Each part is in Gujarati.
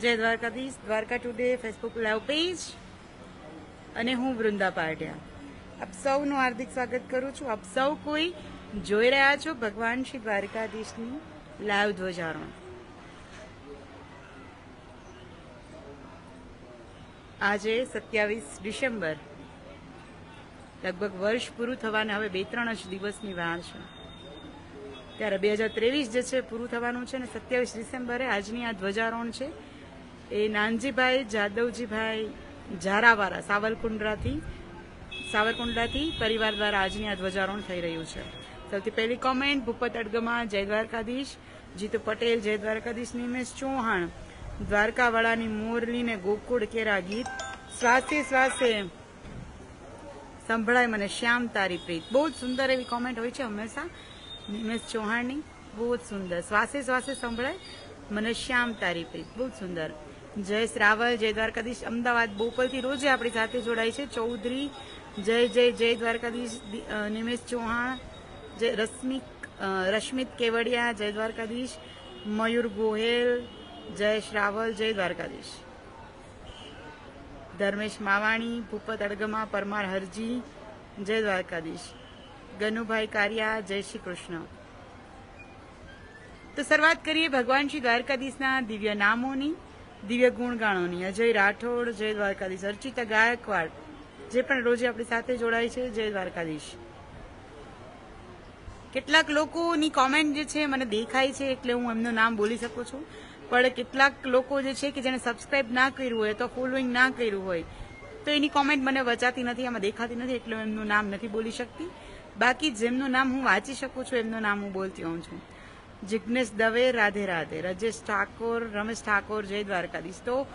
Jai Dwarkadhish, Dwarka today Facebook live page અને હું વૃંદા પાટિયા આપ સૌનું હાર્દિક સ્વાગત કરું છું. આપ સૌ કોઈ જોઈ રહ્યા છો ભગવાન શ્રી દ્વારકાધીશની લાઈવ ધ્વજારોહણ. આજે સત્યાવીસ ડિસેમ્બર. લગભગ વર્ષ પૂરું થવાને હવે બે ત્રણ જ દિવસની વાર છે. ત્યારે બે હજાર ત્રેવીસ જે છે, પૂરું થવાનું છે ને સત્યાવીસ ડિસેમ્બરે આજની આ ધ્વજારોહણ છે. એ નાનજીભાઈ, જાદવજીભાઈ ઝારાવાળા સાવરકુંડલાથી સાવરકુંડલાથી પરિવાર દ્વારા આજની આ ધ્વજારોહણ થઈ રહ્યું છે. સૌથી પહેલી કોમેન્ટ ભૂપત અડગમા, જય દ્વારકાધીશ. જીતુ પટેલ, જય દ્વારકાધીશ, નિમેશ ચૌહાણ. દ્વારકાવાળાની મોરલીને ગોકુળ કેરા ગીત. શ્વાસે શ્વાસે સંભળાય મને શ્યામ તારી પ્રીત. બહુ જ સુંદર એવી કોમેન્ટ હોય છે હંમેશા. નિમેશ ચૌહાણની. બહુ જ સુંદર. શ્વાસે શ્વાસે સંભળાય. મને શ્યામ તારી પ્રીત. બહુ જ સુંદર. જયેશ શ્રાવલ જય દ્વારકાધીશ. અમદાવાદ બોપલથી રોજે આપણી સાથે જોડાય છે ચૌધરી. જય જય જય દ્વારકાધીશ નિમેશ ચૌહાણ. જય રશ્મિક રશ્મિત કેવડિયા, જય દ્વારકાધીશ. મયુર ગોહેલ. જય શ્રાવલ જય દ્વારકાધીશ. ધર્મેશ માવાણી, ભૂપત અડગમા, પરમાર હરજી. જય દ્વારકાધીશ. ગનુભાઈ કારિયા, જય શ્રી કૃષ્ણ. તો શરૂઆત કરીએ ભગવાન શ્રી દ્વારકાધીશના દિવ્ય નામોની. દિવ્ય ગુણગાણોની, અજય રાઠોડ, જય દ્વારકાધીશ, અર્ચિતા ગાયકવાડ, જે પણ રોજે આપણી સાથે જોડાય છે, જય દ્વારકાધીશ. કેટલાક લોકોની કોમેન્ટ જે છે, મને દેખાય છે, એટલે હું એમનું નામ બોલી શકું છું. પણ કેટલાક લોકો જે છે કે જેને સબસ્ક્રાઇબ ના કર્યું હોય તો ફોલોઈંગ ના કર્યું હોય, તો એની કોમેન્ટ મને વચાતી નથી, આમાં દેખાતી નથી, એટલે એમનું નામ નથી બોલી શકતી. બાકી જેમનું નામ હું વાંચી શકું છું, એમનું નામ હું બોલતી હોઉં છું. જિજ્ઞેશ દવે, રાધે રાધે. રજેશ ઠાકોર, રમેશ ઠાકોર, જય દ્વારકાધીશ. તો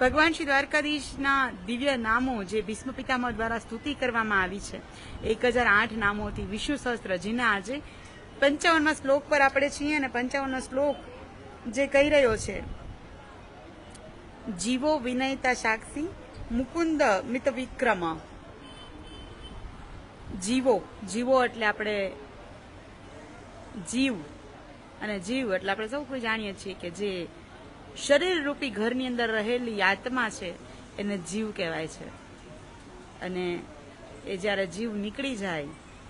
ભગવાન શ્રી દ્વારકાધીશના દિવ્ય નામો જે ભીષ્મ પિતામહ દ્વારા સ્તુતિ કરવામાં આવી છે, એક હજાર આઠ નામોથી વિષ્ણુ સહસ્ત્ર જેના આજે પંચાવનમાં શ્લોક પર આપણે છીએ અને પંચાવનનો શ્લોક જે કહી રહ્યો છે, જીવો વિનયતા સાક્ષી, મુકુંદ મિત વિક્રમ. જીવો જીવો એટલે આપણે જીવ અને જીવ, એટલે આપણે સૌ કોઈ જાણીએ છીએ કે જે શરીર રૂપી ઘરની અંદર રહેલી આત્મા છે, એને જીવ કહેવાય છે. અને એ જ્યારે જીવ નીકળી જાય,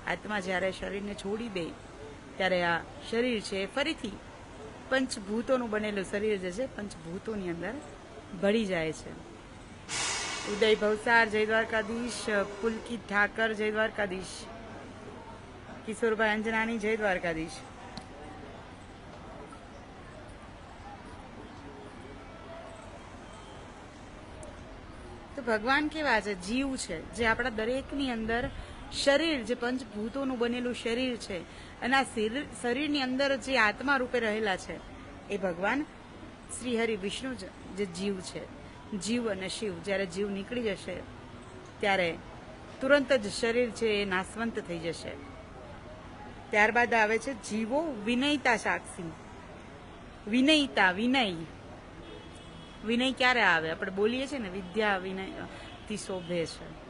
આત્મા જ્યારે શરીરને છોડી દે, ત્યારે આ શરીર છે એ ફરીથી પંચભૂતોનું બનેલું શરીર જે છે, પંચભૂતોની અંદર ભળી જાય છે. ઉદય ભવસાર, જય દ્વારકાધીશ, પુલકિત ઠાકર, જય દ્વારકાધીશ. કિશોરભાઈ અંજનાની જય દ્વારકાધીશ. ભગવાન કેવા છે, જીવ છે, જે આપણા દરેકની અંદર શરીર, જે પંચભૂતોનું બનેલું શરીર છે, અને આ શરીર- શરીરની અંદર જે આત્મા રૂપે રહેલા છે, એ ભગવાન શ્રી હરિ વિષ્ણુ જે જીવ છે. જીવ અને શિવ, જ્યારે જીવ નીકળી જશે, ત્યારે તુરંત જ શરીર છે એ નાશવંત થઈ જશે. ત્યારબાદ આવે છે જીવો વિનયતા સાક્ષી. વિનયતા, વિનય. વિનય ક્યારે આવે? આપણે બોલીએ છીએ ને, વિદ્યા વિનય, થી શોભે છે.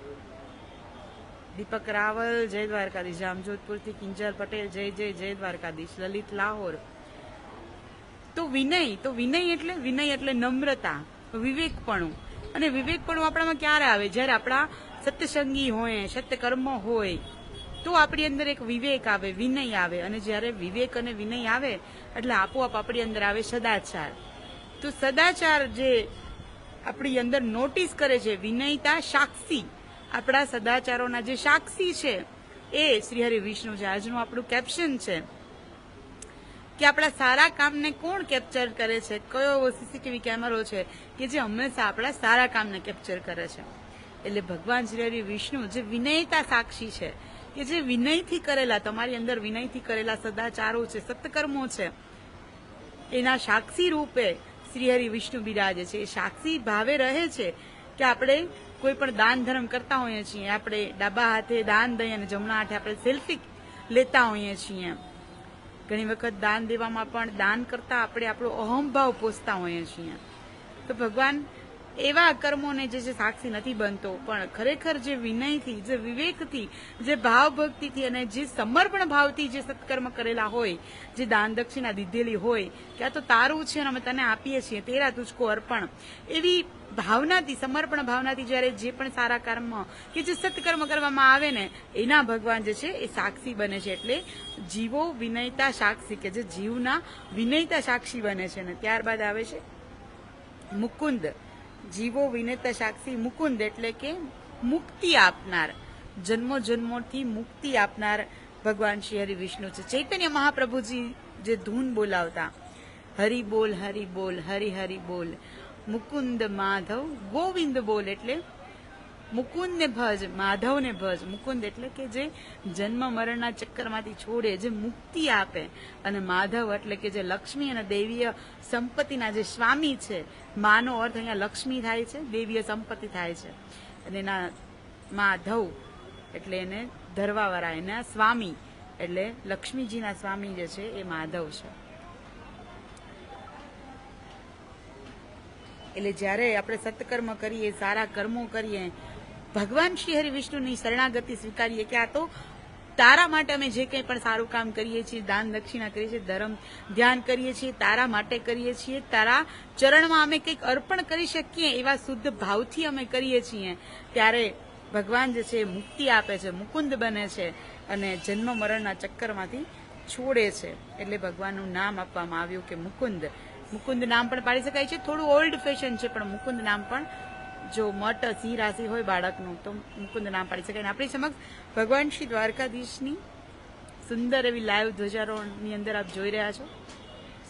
દીપક રાવલ, જય દ્વારકાધીશ. જામજોધપુરથી કિંજલ પટેલ, જય જય જય દ્વારકાધીશ. લલિત લાહોર. તો વિનય તો વિનય એટલે વિનય એટલે નમ્રતા, વિવેકપણું. અને વિવેકપણું આપણામાં ક્યારે આવે? જ્યારે આપણા સત્યસંગી હોય સત્યકર્મ હોય, તો આપણી અંદર એક વિવેક આવે, વિનય આવે. અને જ્યારે વિવેક અને વિનય આવે, એટલે આપોઆપ આપણી અંદર આવે સદાચાર. તો સદાચાર જે આપણી અંદર નોટિસ કરે છે, વિનયતા સાક્ષી. આપણા સદાચારોના જે સાક્ષી છે, એ શ્રી હરિ વિષ્ણુ આજનું આપણું કેપ્શન છે કે આપણા સારા કામને કોણ કેપ્ચર કરે છે? કયો સીસીટીવી કેમેરો છે કે જે હંમેશા આપણા સારા કામને કેપ્ચર કરે છે? એટલે ભગવાન શ્રી હરિ વિષ્ણુ જે વિનયતા સાક્ષી છે, કે જે વિનયથી કરેલા, તમારી અંદર વિનયથી કરેલા સદાચારો છે, સત્કર્મો છે, એના સાક્ષી રૂપે શ્રી હરિ વિષ્ણુ બિરાજે છે. એ સાક્ષી ભાવે રહે છે કે આપણે કોઈ પણ દાન ધર્મ કરતા હોઈએ છીએ. આપણે ડાબા હાથે દાન દઈએ અને જમણા હાથે આપણે સેલ્ફી લેતા હોઈએ છીએ. ઘણી વખત દાન દેવામાં પણ દાન કરતા આપણે આપણો અહમભાવ પોસતા હોઈએ છીએ. તો ભગવાન એવા કર્મોને જે છે સાક્ષી નથી બનતો. પણ ખરેખર જે વિનયથી, જે વિવેકથી, જે ભાવભક્તિથી અને જે સમર્પણ ભાવથી જે સત્કર્મ કરેલા હોય, જે દાન દક્ષિણા દીધેલી હોય, કે તો તારું છે અને અમે તને આપીએ છીએ, તેરા તુજકો અર્પણ. એવી ભાવનાથી, સમર્પણ ભાવનાથી જ્યારે જે પણ સારા કર્મ કે જે સત્કર્મ કરવામાં આવે ને, એના ભગવાન જે છે એ સાક્ષી બને છે. એટલે જીવો વિનયતા સાક્ષી કે જે જીવના વિનયતા સાક્ષી બને છે ને, ત્યારબાદ આવે છે મુકુંદ. જીવો વિનેતા સાક્ષી મુકુંદ એટલે કે મુક્તિ આપનાર, જન્મો જન્મોથી મુક્તિ આપનાર ભગવાન શ્રી હરિ વિષ્ણુ છે. ચૈતન્ય મહાપ્રભુજી જે ધૂન બોલાવતા, હરિ બોલ હરિ બોલ, હરિ હરિ બોલ, મુકુંદ માધવ ગોવિંદ બોલ એટલે મુકુંદને ભજ, માધવને ભજ. મુકુંદ એટલે કે જે જન્મ મરણના ચક્કરમાંથી છોડે, જે મુક્તિ આપે. અને માધવ એટલે કે જે લક્ષ્મી અને દેવીય સંપત્તિના જે સ્વામી છે, માનો અર્થ અહીંયા લક્ષ્મી થાય છે, દેવીય સંપત્તિ થાય છે. અને એના માધવ એટલે એને ધરવાવાળા, એના સ્વામી એટલે લક્ષ્મીજીના સ્વામી જે છે, એ માધવ છે. એટલે જ્યારે આપણે સત્કર્મ કરીએ, સારા કર્મો કરીએ ભગવાન શ્રી હરિ વિષ્ણુની શરણાગતિ સ્વીકારીએ કે આ તો તારા માટે અમે જે કંઈ પણ સારું કામ કરીએ છીએ, દાન દક્ષિણા કરીએ છીએ, ધર્મ ધ્યાન કરીએ છીએ, તારા માટે કરીએ છીએ, તારા ચરણમાં અમે કંઈક અર્પણ કરી શકીએ એવા શુદ્ધ ભાવથી અમે કરીએ છીએ. ત્યારે ભગવાન જે છે, મુક્તિ આપે છે, મુકુંદ બને છે અને જન્મ મરણના ચક્કરમાંથી છોડે છે. એટલે ભગવાનનું નામ આપવામાં આવ્યું કે મુકુંદ. મુકુંદ નામ પણ પાડી શકાય છે. થોડું ઓલ્ડ ફેશન છે, પણ મુકુંદ નામ પણ જો મઠ સિંહ રાશિ હોય બાળકનું, તો મુકુંદ નામ પાડી શકાય. આપણી સમક્ષ ભગવાન શ્રી દ્વારકાધીશની સુંદર એવી લાઈવ ધ્વજારોહણની અંદર આપ જોઈ રહ્યા છો.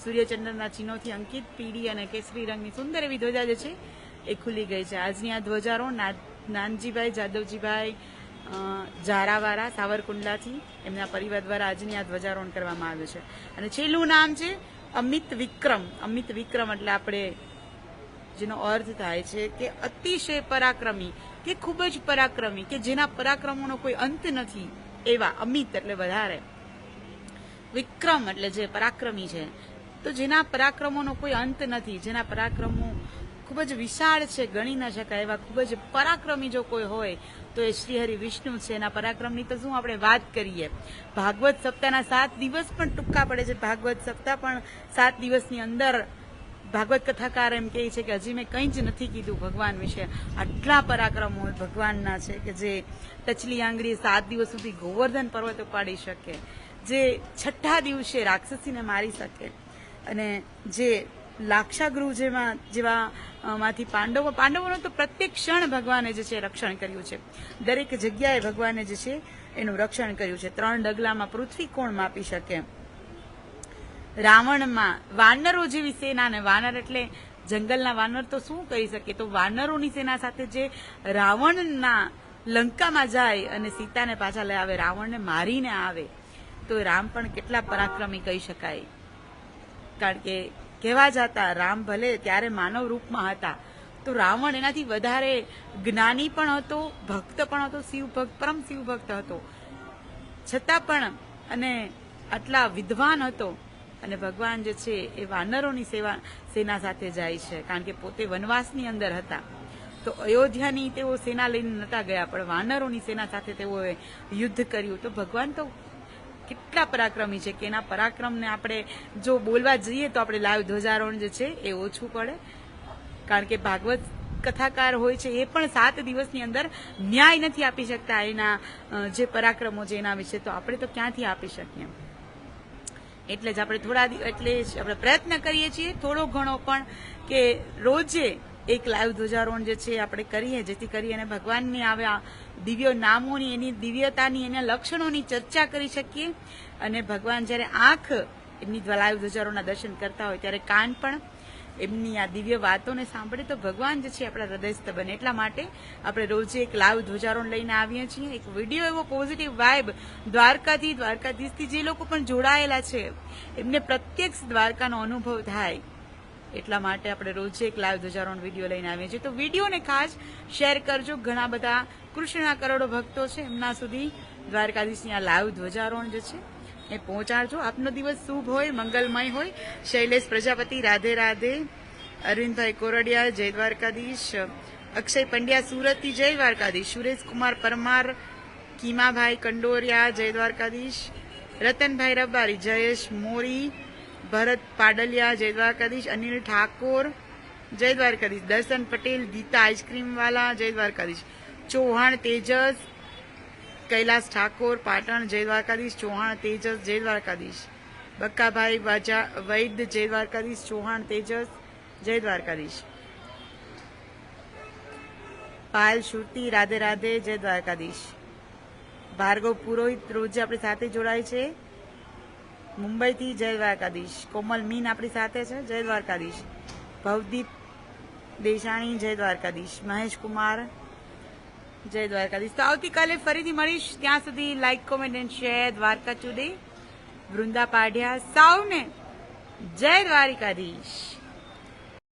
સૂર્યચંદ્રના ચિહ્નોથી અંકિત પીળી અને કેસરી રંગની સુંદર એવી ધ્વજા જે છે એ ખુલી ગઈ છે. આજની આ ધ્વજારોહણ નાનજીભાઈ, જાદવજીભાઈ ઝારાવાળા સાવરકુંડલાથી એમના પરિવાર દ્વારા આજની આ ધ્વજારોહણ કરવામાં આવ્યું છે. અને છેલ્લું નામ છે અમિત વિક્રમ. અમિત વિક્રમ એટલે આપણે જેનો અર્થ થાય છે કે અતિશય પરાક્રમી, કે ખૂબ જ પરાક્રમી, કે જેના પરાક્રમોનો કોઈ અંત નથી, એવા અમિત એટલે વધારે. વિક્રમ એટલે જે પરાક્રમી છે. તો જેના પરાક્રમોનો કોઈ અંત નથી, જેના પરાક્રમો ખૂબ જ વિશાળ છે, ગણી ન શકાય, એવા ખૂબ જ પરાક્રમી જો કોઈ હોય, તો એ શ્રી હરિ વિષ્ણુ છે. એના પરાક્રમની તો શું આપણે વાત કરીએ? ભાગવત સપ્તાહના સાત દિવસ પણ ટૂંકા પડે છે. ભાગવત સપ્તાહ પણ સાત દિવસની અંદર ભાગવત કથાકાર એમ કહે છે કે હજી મેં કંઈ જ નથી કીધું ભગવાન વિશે. આટલા પરાક્રમો ભગવાનના છે કે જે ટચલી આંગળી સાત દિવસ સુધી ગોવર્ધન પર્વત ઉપાડી શકે, જે છઠ્ઠા દિવસે રાક્ષસીને મારી શકે અને જે લાક્ષાગૃહ જેમાં જેવા માંથી પાંડવો, પાંડવોનો તો પ્રત્યેક ક્ષણ ભગવાને જે છે રક્ષણ કર્યું છે. દરેક જગ્યાએ ભગવાને જે છે એનું રક્ષણ કર્યું છે. ત્રણ ડગલામાં પૃથ્વી કોણ માપી શકે? રાવણમાં વાનરો જેવી સેના ને વાનર એટલે જંગલના વાનર તો શું કહી શકે તો વાનરોની સેના સાથે જે રાવણના લંકામાં જાય અને સીતાને પાછા લઈ આવે, રાવણને મારીને આવે, તો રામ પણ કેટલા પરાક્રમી કહી શકાય. કારણ કે કહેવા જતા રામ ભલે ત્યારે માનવ રૂપમાં હતા, તો રાવણ એનાથી વધારે જ્ઞાની પણ હતો, ભક્ત પણ હતો, શિવ ભક્ત, પરમ શિવ ભક્ત હતો. છતાં પણ અને આટલા વિદ્વાન હતો અને ભગવાન જે છે એ વાનરોની સેવા, સેના સાથે જાય છે, કારણ કે પોતે વનવાસની અંદર હતા. તો અયોધ્યાની તેઓ સેના લઈને નતા ગયા, પણ વાનરોની સેના સાથે તેઓએ યુદ્ધ કર્યું. તો ભગવાન તો કેટલા પરાક્રમી છે કે એના પરાક્રમને આપણે જો બોલવા જઈએ તો આપણે લાઈવ ધ્વજારોહણ જે છે એ ઓછું પડે. કારણ કે ભાગવત કથાકાર હોય છે એ પણ સાત દિવસની અંદર ન્યાય નથી આપી શકતા એના જે પરાક્રમો છે એના વિશે. તો આપણે તો ક્યાંથી આપી શકીએ? એટલે જ આપણે થોડા દિવસ એટલે આપણે પ્રયત્ન કરીએ છીએ થોડો ઘણો પણ કે રોજે એક લાઈવ ધ્વજારોહણ જે છે આપણે કરીએ, જેથી કરી અને ભગવાનની આવ્યા દિવ્ય નામોની, એની દિવ્યતાની, એના લક્ષણોની ચર્ચા કરી શકીએ. અને ભગવાન જ્યારે આંખ એમની લાઈવ ધ્વજારોહણના દર્શન કરતા હોય ત્યારે કાન પણ એમની આ દિવ્ય વાતોને સાંભળે તો ભગવાન જે છે આપણા હૃદયસ્થ બને. એટલા માટે આપણે રોજે એક લાઈવ ધ્વજારોહણ લઈને આવીએ છીએ. એક વીડિયો એવો પોઝિટિવ વાઇબ દ્વારકાથી, દ્વારકાધીશથી જે લોકો પણ જોડાયેલા છે, એમને પ્રત્યક્ષ દ્વારકાનો અનુભવ થાય. એટલા માટે આપણે રોજે એક લાઈવ ધ્વજારોહણ વીડિયો લઈને આવીએ છીએ. તો વિડીયોને ખાસ શેર કરજો. ઘણા બધા કૃષ્ણના કરોડો ભક્તો છે. એમના સુધી દ્વારકાધીશની આ લાઈવ ધ્વજારોહણ જે છે એ પહોંચાડજો. આપનો દિવસ શુભ હોય, મંગલમય હોય. શૈલેષ પ્રજાપતિ, રાધે રાધે. અરવિંદભાઈ કોરડિયા, જય દ્વારકાધીશ. અક્ષય પંડ્યા, સુરતથી જય દ્વારકાધીશ. સુરેશ કુમાર પરમાર, કીમાભાઈ કંડોરિયા, જય દ્વારકાધીશ. રતનભાઈ રબારી, જયેશ મોરી, ભરત પાડલિયા, જય દ્વારકાધીશ. અનિલ ઠાકોર, જય દ્વારકાધીશ. દર્શન પટેલ, ગીતા આઈસ્ક્રીમવાલા, જય દ્વારકાધીશ. ચૌહાણ તેજસ કૈલાસ ઠાકોર, પાટણ જય દ્વારકાધીશ ચૌહાણ તેજસ જય દ્વારકાધીશ બક્કાભાઈ વાજા વૈદ જય દ્વારકાધીશ ચૌહાણ તેજસ જય દ્વારકાધીશ પાયલ શુરતી, રાધે રાધે જય દ્વારકાધીશ ભાર્ગવ પુરોહિત રોજ આપણી સાથે જોડાય છે. મુંબઈથી જય દ્વારકાધીશ કોમલ મીન આપણી સાથે છે જય દ્વારકાધીશ ભવદીપ દેશાણી જય દ્વારકાધીશ મહેશ કુમાર જય દ્વારકાધીશ. તો આવતીકાલે ફરીથી મળીશ. ત્યાં સુધી like comment and share Dwarka ચુદી Vrunda પાઢ્યા સૌને જય દ્વારકાધીશ.